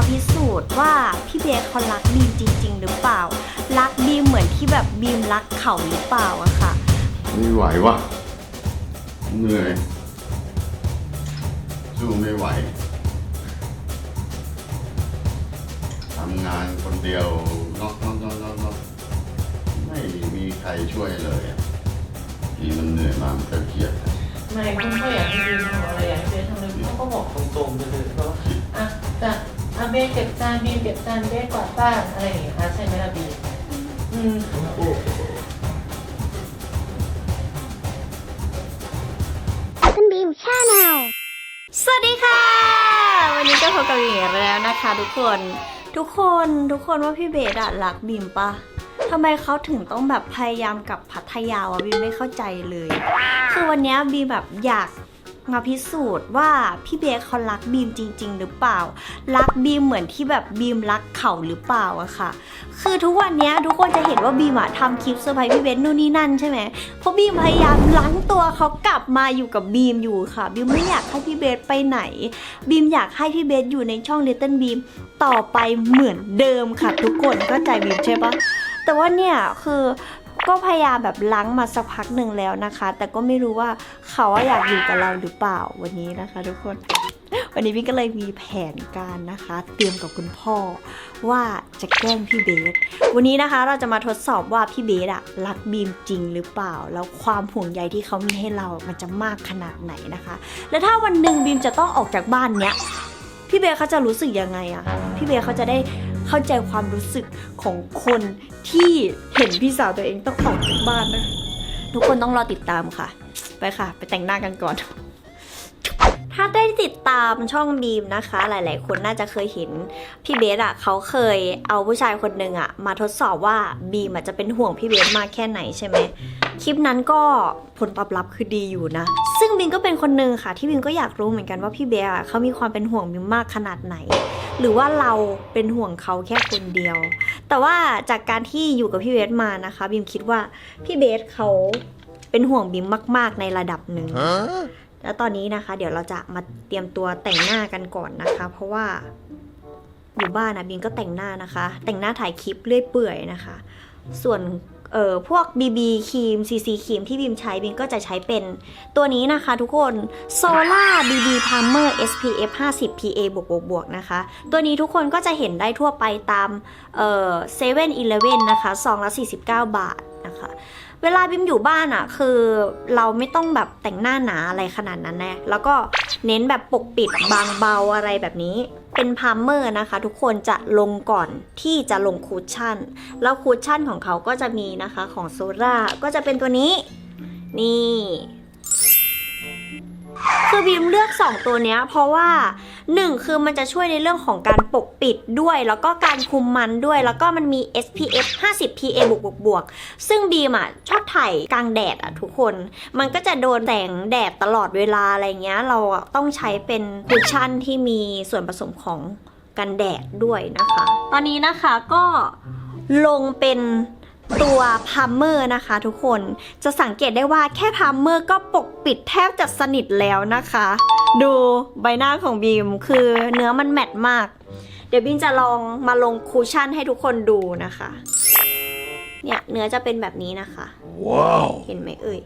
มาพิสูจน์ว่าพี่เบสเขารักบีมจริง ๆ หรือเปล่า รักบีมเหมือนที่แบบบีมรักเขาหรือเปล่าอะค่ะ ไม่ไหววะเหนื่อยสู้ไม่ไหวทำงานคนเดียวน็อกน็อกน็อกน็อกน็อกไม่มีใครช่วยเลยอะทีมันเหนื่อยมากมันก็เครียด ไม่คุณพ่ออยากให้บีมทำอะไรอยากให้เบสทำอะไรพ่อก็บอกตรงๆไปเลยว่าอะจะอะ เบสเก็บจานบีมเก็บจานเบสกวาดบ้านอะไรอย่างเงี้ยอะใช่ไหมล่ะบีมอืมโอ้คุณบีมชาแนลสวัสดีค่ะ วันนี้ก็พบกับบีมอีกแล้วนะคะ ทุกคน ทุกคนทุกคนว่าพี่เบสอะรักบีมปะทำไมเขาถึงต้องแบบพยายามกลับพัทยาวะบีมไม่เข้าใจเลย คือวันเนี้ยบีมแบบอยาก มาพิสูจน์ว่าพี่เบสเขารักบีมจริง ๆ หรือเปล่า รักบีมเหมือนที่แบบบีมรักเขาหรือเปล่าอะค่ะ คือทุกวันนี้ทุกคนจะเห็นว่าบีมอะทำคลิปเซอร์ไพรส์พี่เบสนู่นนี่นั่นใช่ไหมเพราะบีมพยายามล้างตัวเขากลับมาอยู่กับบีมอยู่ค่ะ บีมไม่อยากให้พี่เบสไปไหน บีมอยากให้พี่เบสอยู่ในช่อง Little Beam ต่อไปเหมือนเดิมค่ะ ทุกคนเข้าใจบีมใช่ปะแต่ว่าเนี่ยคือ ก็พยายามแบบล้างมาสักพักหนึ่งแล้วนะคะ แต่ก็ไม่รู้ว่าเขาอยากอยู่กับเราหรือเปล่าวันนี้นะคะ ทุกคน วันนี้พี่ก็เลยมีแผนการนะคะ เตรียมกับคุณพ่อว่าจะแกล้งพี่เบส วันนี้นะคะเราจะมาทดสอบว่าพี่เบสอะรักบีมจริงหรือเปล่า แล้วความห่วงใยที่เขามีให้เรามันจะมากขนาดไหนนะคะ แล้วถ้าวันหนึ่งบีมจะต้องออกจากบ้านเนี้ยพี่เบสเขาจะรู้สึกยังไงอะพี่เบสเขาจะได้เข้าใจความรู้สึกของคน ที่เห็นพี่สาวตัวเองต้องออกจากบ้านนะ ทุกคนต้องรอติดตามค่ะ ไปค่ะ ไปแต่งหน้ากันก่อน ถ้าได้ติดตามช่องบีมนะคะ หลาย ๆ คนน่าจะเคยเห็น พี่เบสอะเขาเคยเอาผู้ชายคนหนึ่งอะ มาทดสอบว่าบีมอะจะเป็นห่วงพี่เบสมากแค่ไหนใช่ไหมคลิปนั้นก็ผลตอบรับคือดีอยู่นะ ซึ่งบีมก็เป็นคนหนึ่งค่ะ ที่บีมก็อยากรู้เหมือนกันว่าพี่เบสอะเขามีความเป็นห่วงบีมมากขนาดไหน หรือว่าเราเป็นห่วงเขาแค่คนเดียว แต่ว่าจากการที่อยู่กับพี่เบสมานะคะบีมคิดว่าพี่เบสเขาเป็นห่วงบีมมาก ๆ ในระดับหนึ่งแล้วตอนนี้นะคะ เดี๋ยวเราจะมาเตรียมตัวแต่งหน้ากันก่อนนะคะ เพราะว่าอยู่บ้านนะบินก็แต่งหน้านะคะ แต่งหน้าถ่ายคลิปเรื่อยเปื่อยนะคะ ส่วน เอ่อพวก BB ครีม CC ครีมที่บิมใช้บิมก็จะใช้เป็นตัวนี้นะคะทุกคน Solar BB Primer SPF 50 PA บวกบวกบวกนะคะ ตัวนี้ทุกคนก็จะเห็นได้ทั่วไปตามเอ่อ7 e เ e ่ e อนะคะซองละ 49 บาทนะคะเวลาบิมอยู่บ้านอะ่ะคือเราไม่ต้องแบบแต่งหน้าหนาอะไรขนาดนั้นนะแล้วก็เน้นแบบปกปิดบางเบาอะไรแบบนี้ เป็นพาร์เมอร์นะคะ ทุกคนจะลงก่อนที่จะลงคูชชั่น แล้วคูชั่นของเขาก็จะมีนะคะของโซล่าก็จะเป็นตัวนี้ นี่คือบีมเลือก 2 ตัวเนี้ยเพราะว่า 1 คือมันจะช่วยในเรื่องของการปกปิดด้วย แล้วก็การคุมมันด้วย แล้วก็มันมี SPF 50 PA บวกบวกบวกซึ่งบีมอะชอบถ่ายกลางแดดอะทุกคน มันก็จะโดนแสงแดดตลอดเวลาอะไรเงี้ย เราต้องใช้เป็นคุชชั่นที่มีส่วนผสมของกันแดดด้วยนะคะ ตอนนี้นะคะก็ลงเป็น ตัวพาร์เมอร์นะคะทุกคนจะสังเกตได้ว่าแค่พาร์เมอร์ก็ปกปิดแทบจะสนิทแล้วนะคะ ดูใบหน้าของบีมคือเนื้อมันแมตต์มาก เดี๋ยวบีมจะลองมาลงคูชั่นให้ทุกคนดูนะคะ เนี่ยเนื้อจะเป็นแบบนี้นะคะ ว้าว เห็นไหมเอ่ย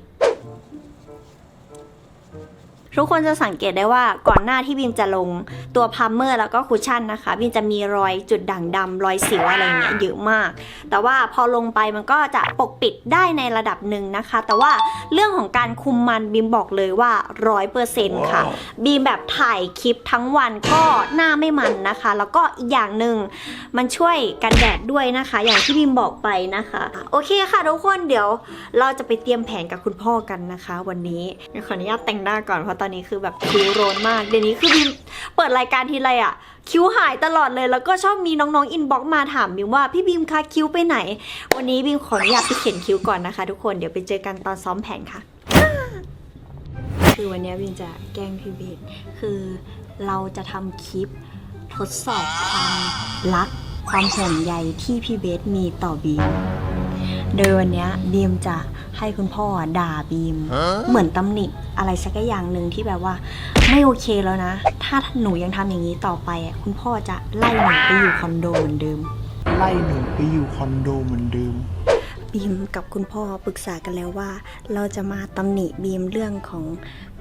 ทุกคนจะสังเกตได้ว่าก่อนหน้าที่บีมจะลงตัวพาร์เมอร์แล้วก็คุชชั่นนะคะบีมจะมีรอยจุดด่างดำรอยสิวอะไรเงี้ยเยอะมาก แต่ว่าพอลงไปมันก็จะปกปิดได้ในระดับหนึ่งนะคะ แต่ว่าเรื่องของการคุมมันบีมบอกเลยว่าร้อยเปอร์เซ็นต์ค่ะบีมแบบถ่ายคลิปทั้งวันก็หน้าไม่มันนะคะ แล้วก็อีกอย่างหนึ่งมันช่วยกันแดดด้วยนะคะ อย่างที่บีมบอกไปนะคะ โอเคค่ะทุกคนเดี๋ยวเราจะไปเตรียมแผนกับคุณพ่อกันนะคะ วันนี้เดี๋ยวขออนุญาตแต่งหน้าก่อนเพราะตอนนี้คือแบบคิ้วโรนมาก เดี๋ยวนี้คือบีมเปิดรายการทีไรอะคิ้วหายตลอดเลย แล้วก็ชอบมีน้องๆอินบ็อกมาถามบีมว่าพี่บีมคะคิ้วไปไหน วันนี้บีมขออนุญาตไปเขียนคิ้วก่อนนะคะ ทุกคนเดี๋ยวไปเจอกันตอนซ้อมแผนค่ะ คือวันนี้บินจะแกล้งพี่เบสคือเราจะทำคลิปทดสอบความรักความห่วงใยที่พี่เบสมีต่อบีม โดยวันเนี้ยบีมจะให้คุณพ่อด่าบีม เหมือนตำหนิอะไรสักอย่างหนึ่งที่แบบว่า ไม่โอเคแล้วนะ ถ้าหนูยังทำอย่างนี้ต่อไปอะคุณพ่อจะไล่หนูไปอยู่คอนโดเหมือนเดิม ไล่หนูไปอยู่คอนโดเหมือนเดิมบีมกับคุณพ่อปรึกษากันแล้วว่า เราจะมาตำหนิบีมเรื่องของ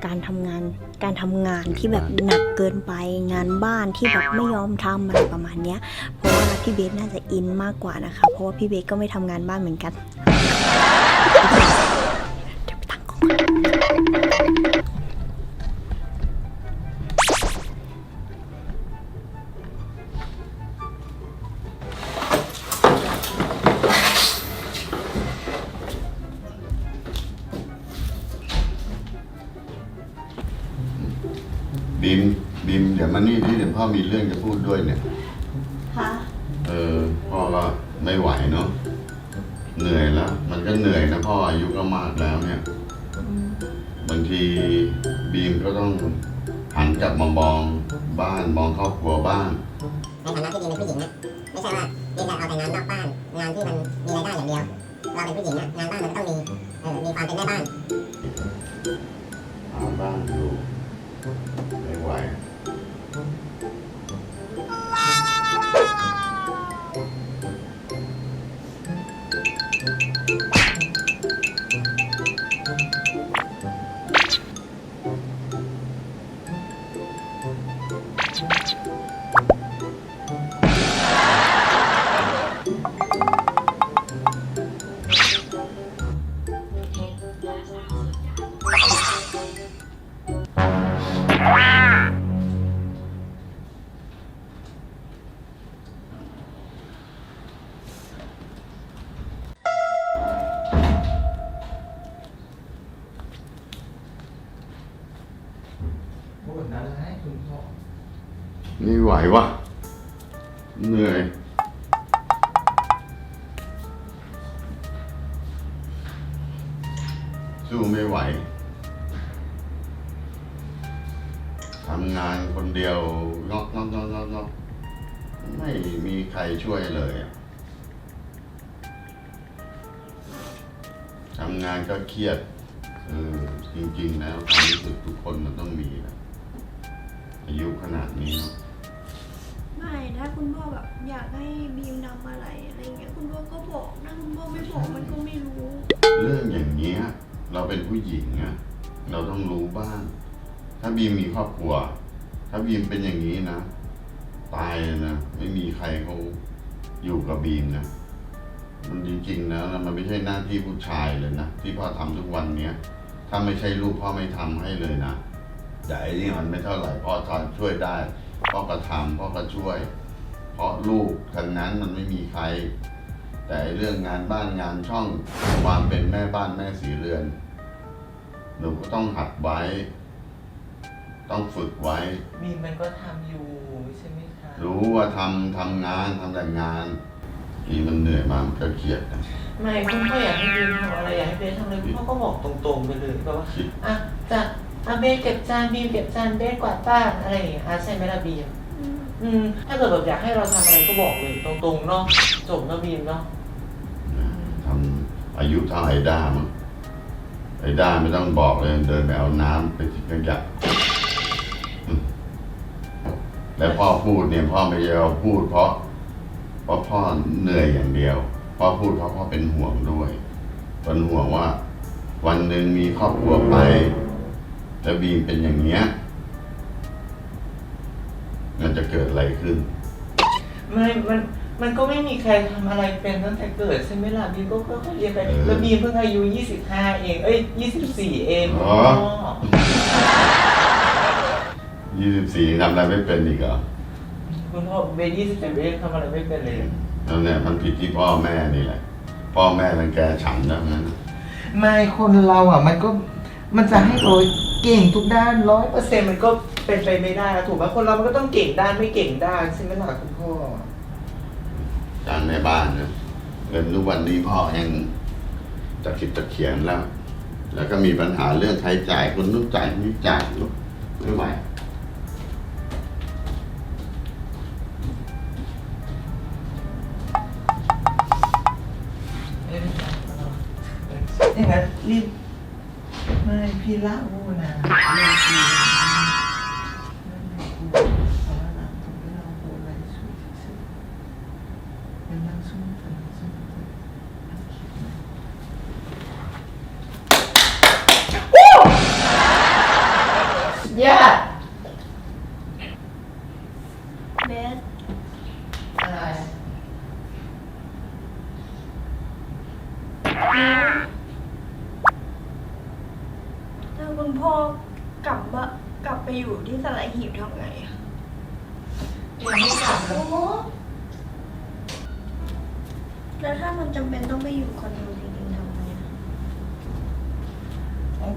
การทำงาน การทำงานที่แบบหนักเกินไปงานบ้านที่แบบไม่ยอมทำอะไรประมาณเนี้ยเพี่เบสน่าจะอินมากกว่านะคะ เพราะว่าพี่เบสก็ไม่ทำงานบ้านเหมือนกันเดี๋ยวไปตั้งกล้องบีมบีมเดี๋ยวมานี่ที่เดี๋ยวพ่อมีเรื่องจะพูดด้วยเนี่ย ไม่ไหวเนาะเหนื่อยแล้ว มันก็เหนื่อยนะพ่ออายุก็มากแล้วเนี่ย บางทีบีมก็ต้องหันกลับมามองบ้านมองครอบครัวบ้างในฐานะที่บีมเป็นผู้หญิงนะไม่ใช่ว่าบีมจะเอาแต่งานนอกบ้านงานที่มันมีรายได้อย่างเดียวเราเป็นผู้หญิงนะงานบ้านมันก็ต้องมีเออมีความเป็นแม่บ้านหาบ้านอยู่ไม่ไหว ไม่ไหววะเหนื่อยสู้ไม่ไหวทำงานคนเดียวงอกงอกงอกงอกงอกไม่มีใครช่วยเลยทำงานก็เครียดเออจริง ๆ แล้วความรู้สึกทุกคนมันต้องมีนะอายุขนาดนี้เนอะ ถ้าคุณพ่อแบบอยากให้บีมทำอะไรอะไรเงี้ยคุณพ่อก็บอกถ้าคุณพ่อไม่บอกมันก็ไม่รู้ เรื่องอย่างเงี้ย เราเป็นผู้หญิงอะเราต้องรู้บ้าง ถ้าบีมมีครอบครัว ถ้าบีมเป็นอย่างนี้นะ ตายนะไม่มีใครเขาอยู่กับบีมนะมันจริงๆนะมันไม่ใช่หน้าที่ผู้ชายเลยนะที่พ่อทำทุกวันเนี้ยถ้าไม่ใช่ลูกพ่อไม่ทำให้เลยนะแต่ไอ้นี่มันไม่เท่าไหร่พ่อทำช่วยได้ พ่อก็ทำพ่อก็ช่วย เพราะลูกทั้งนั้นมันไม่มีใคร แต่ไอ้เรื่องงานบ้านงานช่องความเป็นแม่บ้านแม่สีเรือน หนูก็ต้องหัดไว้ ต้องฝึกไว้บีมมันก็ทำอยู่ใช่ไหมคะรู้ว่าทำทำงานทำแต่งานนี่มันเหนื่อยมามันก็เครียดนะ ไม่คุณพ่ออยากให้บีมทำอะไรอยากให้เบสทำอะไรคุณพ่อก็บอกตรงๆไปเลยแบบว่าคิด อะจะ อะเบสเก็บจานบีมเก็บจานเบสกวาดบ้านอะไรอย่างเงี้ยอะใช่ไหมล่ะบีมอืมถ้าเกิดแบบอยากให้เราทำอะไรก็บอกเลยตรงๆเนาะจบเนาะบีมเนาะทำอายุเท่าไอ้ด้ามั้งไอ้ด้าไม่ต้องบอกเลยเดินไปเอาน้ำไปทิ้งขยะอืมแล้วพ่อพูดเนี่ยพ่อไม่ใช่เอาพูดเพราะ เพราะพ่อเหนื่อยอย่างเดียว พ่อพูดเพราะพ่อเป็นห่วงด้วยเป็นห่วงว่า วันหนึ่งมีครอบครัวไป แล้วบีมเป็นอย่างเนี้ยมันจะเกิดอะไรขึ้น ไม่มัน มันก็ไม่มีใครทำอะไรเป็นตั้งแต่เกิดใช่ไหมล่ะบีมก็ค่อยๆเรียนไปเออแล้วบีมเพิ่งอายุ25เอง เอ้ย24เองอ๋อ ยี่สิบสี่ทำอะไรไม่เป็นอีกเหรอคุณพ่อเบย์27เบย์ทำอะไรไม่เป็นเลยแล้วเนี่ยมันผิดที่พ่อแม่นี่แหละ พ่อแม่มันแกฉันแล้วนั้น ไม่คนเราอะ มันก็มันจะให้เรา เก่งทุกด้านร้อยเปอร์เซ็นต์มันก็เป็นไปไม่ได้นะถูกไหมคนเรามันก็ต้องเก่งด้านไม่เก่งด้านใช่ไหมล่ะคุณพ่อจากในบ้านเนี่ยเงินทุกวันนี้พ่อยังจะคิดจะเขียนแล้ว แล้วก็มีปัญหาเรื่องใช้จ่ายคนนู้นจ่ายคนนี้จ่ายอยู่ไม่ไหวไม่เป็นไรพี่ไม่พี่ละอู Yeah.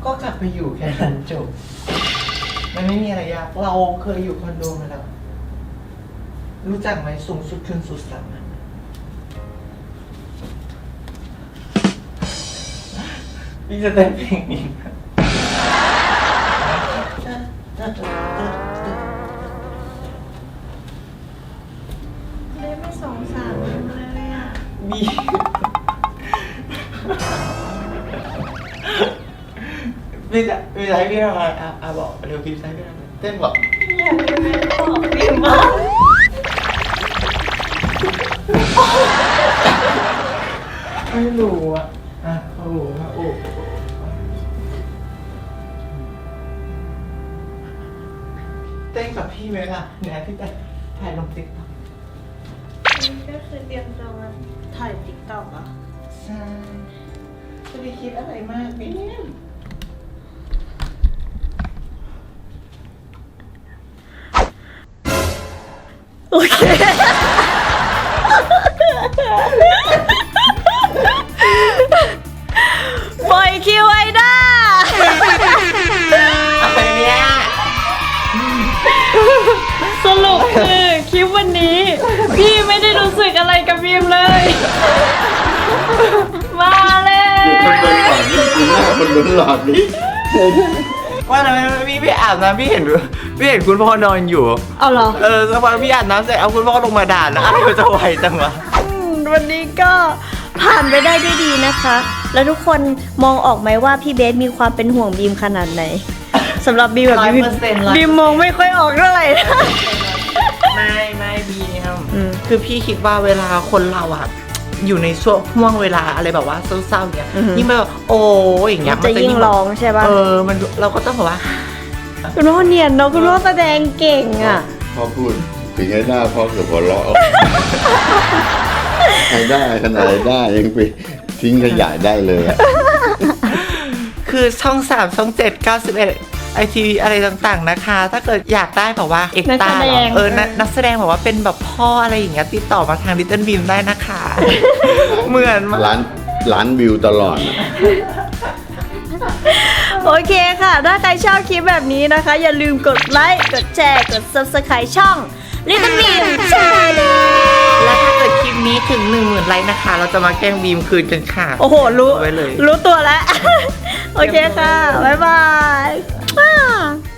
ก็กลับไปอยู่แค่นั้นจบ มันไม่มีอะไรยาก เราเคยอยู่คอนโดมาแล้ว รู้จักไหมสูงสุดคืนสุดสามอะพี่จะเต้นเพลงนี้นะเบสไม่สงสารมันเลยอะ มีพี่จะพี่จะให้พี่ทำอะไรอะอะบอกเดี๋ยวพี่จะให้พี่ทำอะไรเต้นบอกอยากให้เบสบอกบีมบ้างไม่รู้อะอะโอ้โหโอ้เต้นกับพี่ไหมล่ะเนี่ยพี่จะถ่ายลงติ๊กต็อกก็คือเตรียมตัวมาถ่ายติ๊กต็อกอะใช่จะไปคิดอะไรมากเนี่ย โอเค ปล่อยคิวไอ้ด้าอะไรเนี่ยสรุปคือคลิปวันนี้ พี่ไม่ได้รู้สึกอะไรกับบีมเลย มาเลย คนโดนหลอกนี่คือหน้าคนโดนหลอกนี่ ว่าทำไมพี่พี่อาบน้ำพี่เห็นพี่เห็นคุณพ่อนอนอยู่ เอาเหรอ เออสักพักพี่อาบน้ำเสร็จเอาคุณพ่อลงมาด่าแล้วอะไรมันจะไหวจังวะอืมวันนี้ก็ผ่านไปได้ด้วยดีนะคะ แล้วทุกคนมองออกไหมว่าพี่เบสมีความเป็นห่วงบีมขนาดไหนสำหรับบีมแบบบีม100%บีมมองไม่ค่อยออกเท่าไหร่นะ ไม่ไม่บีม อืม คือพี่คิดว่าเวลาคนเราอะ อยู่ในช่วงห่วงเวลาอะไรแบบว่าเศร้าๆเนี่ยอือฮึยิ่งแบบโอ้ยอย่างเงี้ยจะยิ่งร้องใช่ปะเออมันเราก็ต้องแบบว่า คุณพ่อเนียนเนาะคุณพ่อแสดงเก่งอะ พ่อพูดถึงไอ้หน้าพ่อเกือบหัวเราะไอ้ได้ขนาดไอ้ได้ยังไปทิ้งขยะได้เลยอะ คือช่องสามช่องเจ็ดเก้าสิบเอ็ด ไอทีวีอะไรต่างๆนะคะ ถ้าเกิดอยากได้แบบว่าเอกนักตาแสดงเออนักนักแสดงแบบว่าเป็นแบบพ่ออะไรอย่างเงี้ยติดต่อมาทางลิตเติ้ลบีมได้นะคะ เหมือนมากร้านร้านวิวตลอดอะ โอเคค่ะ ถ้าใครชอบคลิปแบบนี้นะคะ อย่าลืมกดไลค์ กดแชร์ กด subscribe ช่อง Little Beam Channel และถ้าเกิดคลิปนี้ถึง1 0,000ไลค์นะคะ เราจะมาแกล้งบีมคืนกันค่ะ โอ้โห รู้ ไว้เลย รู้ตัวแล้ว โอเคค่ะ บ๊ายบาย 啊.